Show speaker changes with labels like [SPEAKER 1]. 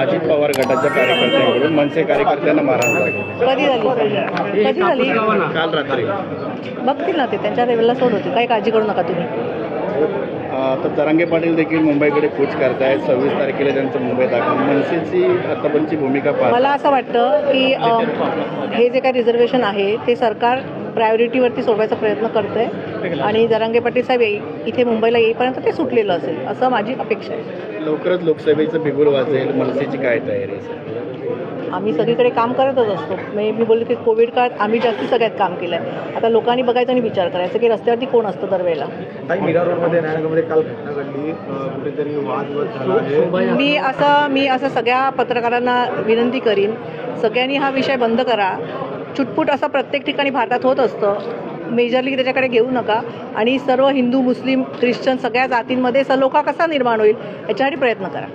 [SPEAKER 1] अजित पवार गटाच्या कार्यकर्त्यांकडून मनसे कार्यकर्त्यांना मारहाण झाली.
[SPEAKER 2] कधी झाली? कधी झाली?
[SPEAKER 1] काल रात्री.
[SPEAKER 2] बघतील ना ते त्यांच्या लेवलला सोड होती. काही काळजी करू नका तुम्ही.
[SPEAKER 1] आता जरांगे पाटील देखील मुंबईकडे कूच करतायत. सव्वीस तारखेला त्यांचं मुंबई दाखल. मनसेची आतापर्यंतची भूमिका
[SPEAKER 2] मला असं वाटतं की हे जे काही रिझर्वेशन आहे ते सरकार प्रायोरिटीवरती सोडवायचा प्रयत्न करतंय. आणि जरांगे पाटील साहेब येई- इथे मुंबईला येईपर्यंत ते सुटलेलं असेल असं माझी अपेक्षा आहे.
[SPEAKER 1] लवकरच लोकसभेचं बिगुल वाजेल मनसेची काय तयारी आहे
[SPEAKER 2] आम्ही सगळीकडे काम करतच असतो. म्हणजे मी बोलले की कोविड काळात आम्ही जास्ती सगळ्यात काम केलं आहे आता लोकांनी बघायचं आणि विचार करायचा की रस्त्यावरती कोण असतं दरवेळेला.
[SPEAKER 3] आहे.
[SPEAKER 2] मी असं मी असं सगळ्या पत्रकारांना विनंती करीन सगळ्यांनी हा विषय बंद करा. चुटपुट असं प्रत्येक ठिकाणी भारतात होत असतं. मेजरली त्याच्याकडे घेऊ नका. आणि सर्व हिंदू मुस्लिम ख्रिश्चन सगळ्या जातींमध्ये सलोखा कसा निर्माण होईल याच्यासाठी प्रयत्न करा.